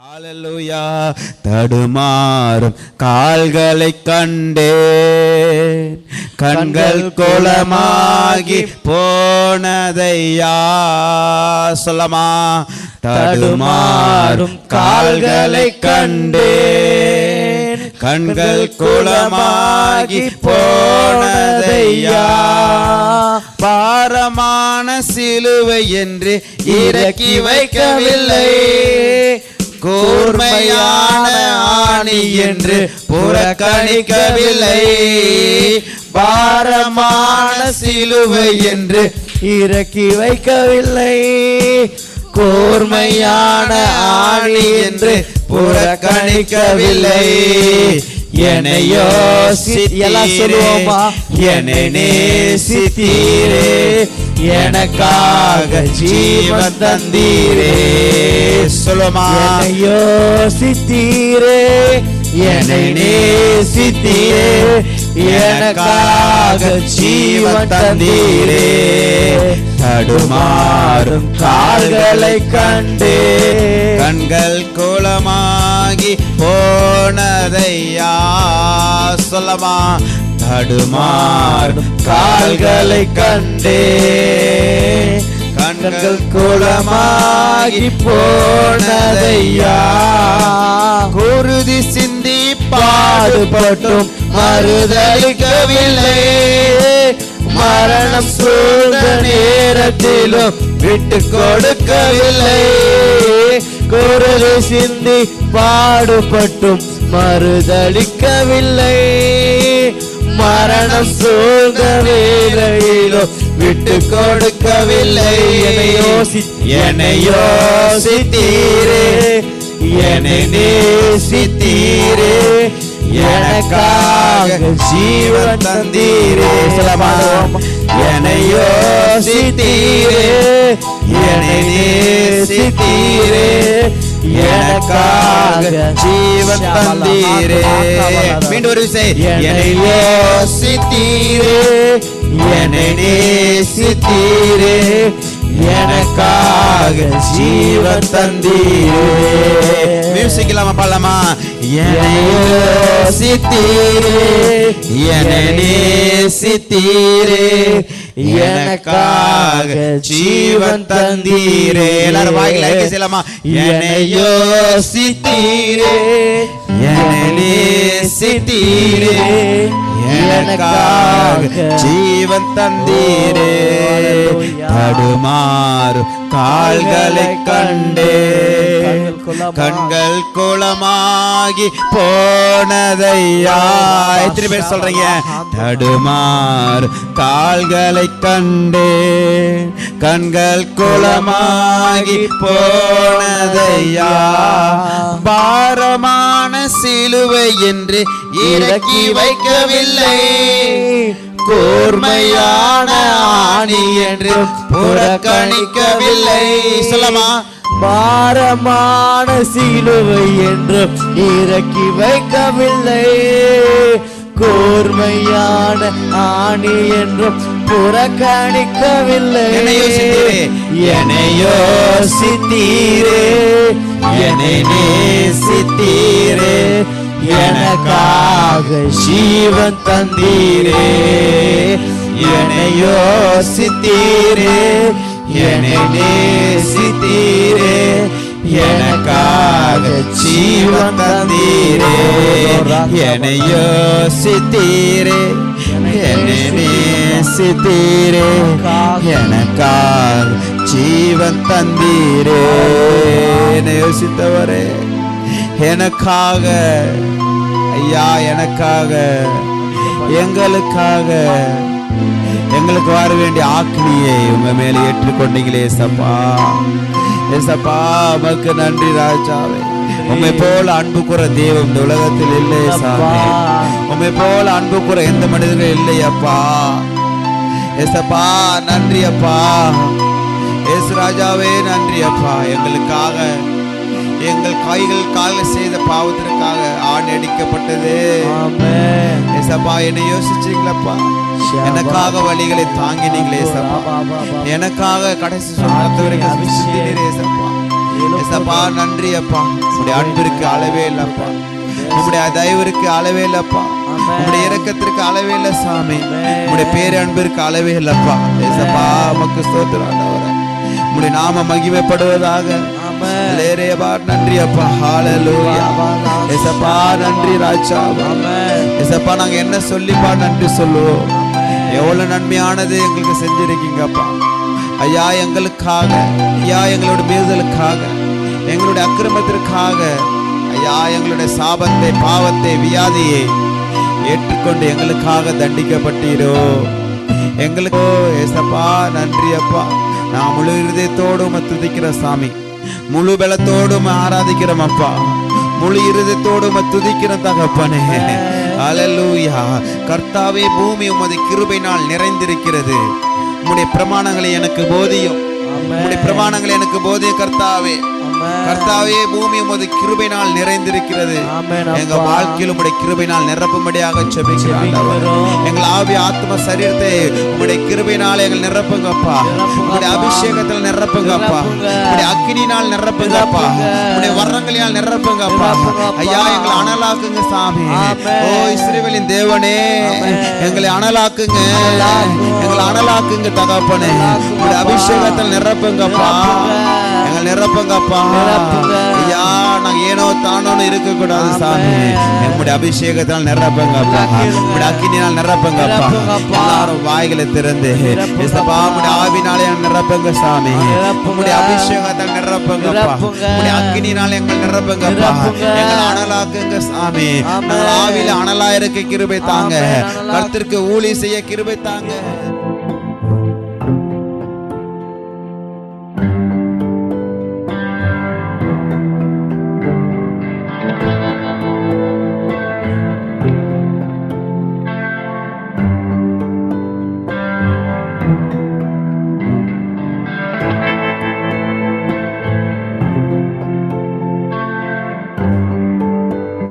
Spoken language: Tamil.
ஹalleluya தடுமாறும் கால்களை கண்டே. கண்கள் கோலமாகி போனதையா? சொல்லமா தடுமாறும் கால்களை கண்டேன் கண்கள் கோலமாகி போனதையா? பாரமான சிலுவை என்று இறக்கி வைக்கவில்லை. கூர்மையான ஆணி என்று புறக்கணிக்கவில்லை. பாரமான சிலுவை என்று இறக்கி வைக்கவில்லை. கூர்மையான ஆணி என்று புறக்கணிக்கவில்லை. எல்லாம் சொல்லுவோமா? என்னை நேசித்தீரே. எனக்காக ஜீவன் தந்தீரே. சொல்லுமா? யோசித்தீரே. என்னை நேசித்தீரே. எனக்காக ஜீவன் தந்தீரே. தடுமாறும் கால்களை கண்டே. கண்கள் கோலமாகி போனதையா? சொல்லமா தடுமாறும் கால்களை கண்டே. கண்கள் கோலமாகி போனதையா? குருதி சிந்தி பாடுபட்டும் மறுதளிக்கவில்லை. மரணம் சூழ்ந்த நேரத்திலும் விட்டு கொடுக்கவில்லை. குரலை சிந்தி பாடுபட்டும் மறுதளிக்கவில்லை. மரணம் சூழ்ந்த வேளையிலும் விட்டு கொடுக்கவில்லை. என்னை யோசி என்னை யோசித்தீரே. என்னை நேசித்தீரே. எனக்காக ஜீவன் தந்தீரே? என்னை யோசித்தீரே. என்னை நேசித்தீரே. எனக்காக ஜீவன் தந்தீரே. மீண்டும் ஒரு விசை. என்னை யோசித்தீரே. என்னை நேசித்தீரே எனக்காக ஜீவன் தந்தீரே. மியூசிக் பாடலாமா? என்னை யோசித்தீரே என்னை நேசித்தீரே எனக்காக ஜீவன் தந்தீரே. எல்லாரும் வாயில ஐக்கிய செய்யலாமா? என்னை யோசித்தீரே என்னை நேசித்தீரே. எனக்காக ஜீவன் தந்தீரே. தடுமாறு கால்களை கண்டே. கண்கள் குளமாகி போனதையா? எத்தனை பேர் சொல்றீங்க? தடுமாறு கால்களை கண்டே. கண்கள் குளமாகி போனதையா? பாரமான சிலுவை என்று இறக்கி வைக்கவில்லை. கூர்மையான ஆணி என்று புறக்கணிக்கவில்லை. சொல்லமா பாரமான சிலுவை என்றும் இறக்கி வைக்கவில்லை. கூர்மையான ஆணி என்றும் புறக்கணிக்கவில்லை. என்னை யோசித்தீரே. என்னை நேசித்தீரே. எனக்காக ஜீவன் தந்தீரே. என்னை யோசித்தீரே. என்னை நேசித்தீரே. எனக்காக ஜீவன் தந்தீரே. என்னை யோசித்தீரே. என்னை நேசித்தீரே. எனக்காக ஜீவன் தந்தீரே. என்னை யோசித்தவரே. எனக்காக ஐயா எனக்காக எங்களுக்காக எங்களுக்கு வர வேண்டிய ஆக்னியை உங்க மேல ஏற்றுக்கொண்டீங்களே சப்பா ஏசப்பா உமக்கு நன்றி ராஜாவே. உண்மை போல அன்புக்குற தெய்வம் இந்த உலகத்தில் இல்லை சாமி. உண்மை போல அன்புக்குற எந்த மனிதர்கள் இல்லையப்பா ஏசப்பா நன்றி அப்பா. ஏசு ராஜாவே நன்றி அப்பா. எங்களுக்காக எங்கள் கைகள் கால்கள் செய்த பாவத்திற்காக ஆணி அடிக்கப்பட்டது. ஏசப்பா என்னை யோசிச்சீங்களப்பா எனக்காக வழிகளை தாங்கினீங்களே ஏசப்பா. எனக்காக கடைசி சொன்னது வரைக்கும் சிந்தினீரே ஏசப்பா. ஏசப்பா ஏசப்பா நன்றி அப்பா. உங்களுடைய அன்பிற்கு அளவே இல்லப்பா. உங்களுடைய தயவிற்கு அளவே இல்லப்பா. உங்களுடைய இரக்கத்திற்கு அளவே இல்ல சாமி. உங்களுடைய பேரு அன்பிற்கு அளவே இல்லப்பா. ஏசப்பா உமக்கு ஸ்தோத்திரம் உங்களுடைய நாம மகிமைப்படுவதாக நன்றி அப்பா. ஹalleluya ஏசப்பா நன்றி ராஜா. ஏசப்பா நாங்க என்ன சொல்லிப்பா நன்றி சொல்லுவோம். எவ்வளவு நன்மையானது எங்களுக்கு செஞ்சிருக்கீங்கப்பா. ஐயா எங்களுக்காக ஐயா எங்களுடைய மீறுதலுக்காக எங்களுடைய அக்கிரமத்திற்காக ஐயா எங்களுடைய சாபத்தை பாவத்தை வியாதியை ஏற்றுக்கொண்டு எங்களுக்காக தண்டிக்கப்பட்டீரோ. எங்களுக்கு ஏசப்பா நன்றி அப்பா. நான் முழு இருதயத்தோடு துதிக்கிற சாமி. முழு பலத்தோடும் ஆராதிக்கிறோம் அப்பா. முழு இருதயத்தோடும் துதிக்கிற தகப்பனே. அலலூயா கர்த்தாவே பூமி உமது கிருபையினால் நிறைந்திருக்கிறது. உம்முடைய பிரமாணங்களை எனக்கு போதியும். உம்முடைய பிரமாணங்களை எனக்கு போதியும் கர்த்தாவே. கர்த்தாவே பூமி உமது கிருபையினால் நிறைந்திருக்கிறது எங்க. வாழ்க்கையில் உம்முடைய கிருபையினால் நிரப்பும்படியாக. எங்கள் ஆவி ஆத்ம சரீரத்தை உம்முடைய கிருபையினால் எங்கள் நிரப்புங்கப்பா. உம்முடைய அபிஷேகத்தில் நிரப்புங்கப்பா நிரப்புங்க. உம்முடைய அக்கினினால் நிரப்புங்கப்பா நிரப்புங்க. உம்முடைய வரங்களினால் நிரப்புங்கப்பா. ஐயா எங்களை அனலாக்குங்க சாமி. ஓ இஸ்ரவேலின் தேவனே. எங்களை அனலாக்குங்க அனலாக்குங்க தகப்பனே. உம்முடைய அபிஷேகத்தில் நிரப்புங்கப்பா நிரப்புங்க. எங்களை நிரப்புங்கப்பா நிரப்புங்க. ஐயா நாங்க ஏனோ தானோன்னு இருக்க கூடாது சாமி. எங்களுடைய அபிஷேகத்தால் நிரப்புங்கப்பா நிரப்புங்க. உங்களுடைய அக்கினியால் நிரப்புங்கப்பா. எல்லாரும் வாய்களை திறந்து. இசப்பா உங்களுடைய ஆவினாலே நிரப்புங்க சாமி. உங்களுடைய அபிஷேகத்தால் நிரப்புங்கப்பா நிரப்புங்க. உங்களுடைய அக்கினினால் எங்கள் நிரப்புங்கப்பா நிரப்புங்க. எங்கள் அனலாக்குங்க சாமி. நாங்கள் ஆவியில அனலா இருக்க கிருபை தாங்க கர்த்தருக்கு ஊழி செய்ய கிருபை தாங்க